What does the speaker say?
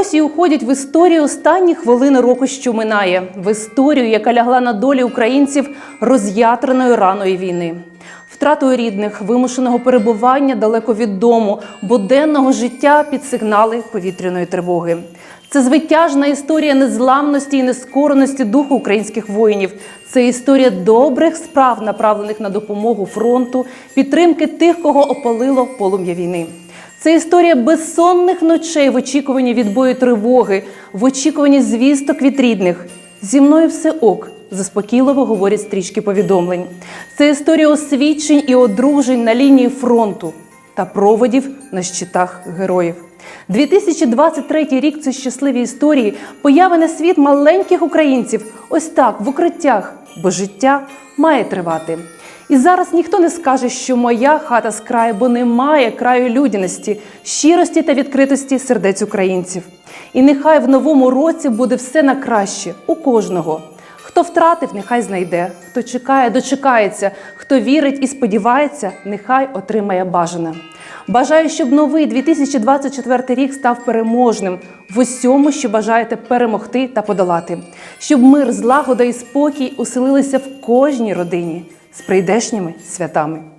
Ось і уходять в історію останні хвилини року, що минає, в історію, яка лягла на долі українців роз'ятреної раною війни. Втратою рідних, вимушеного перебування далеко від дому, буденного життя під сигнали повітряної тривоги. Це звитяжна історія незламності і нескореності духу українських воїнів. Це історія добрих справ, направлених на допомогу фронту, підтримки тих, кого опалило полум'я війни. Це історія безсонних ночей в очікуванні відбою тривоги, в очікуванні звісток від рідних. Зі мною все ок, заспокійливо говорять стрічки повідомлень. Це історія освідчень і одружень на лінії фронту та проводів на щитах героїв. 2023 рік це щасливі історії, появи на світ маленьких українців. Ось так в укриттях, бо життя має тривати. І зараз ніхто не скаже, що моя хата з краю, бо немає краю людяності, щирості та відкритості сердець українців. І нехай в новому році буде все на краще у кожного. Хто втратив, нехай знайде, хто чекає, дочекається, хто вірить і сподівається, нехай отримає бажане. Бажаю, щоб новий 2024 рік став переможним в усьому, що бажаєте перемогти та подолати, щоб мир, злагода і спокій уселилися в кожній родині з прийдешніми святами.